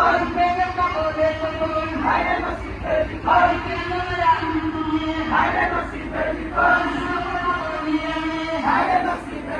Hare Krishna,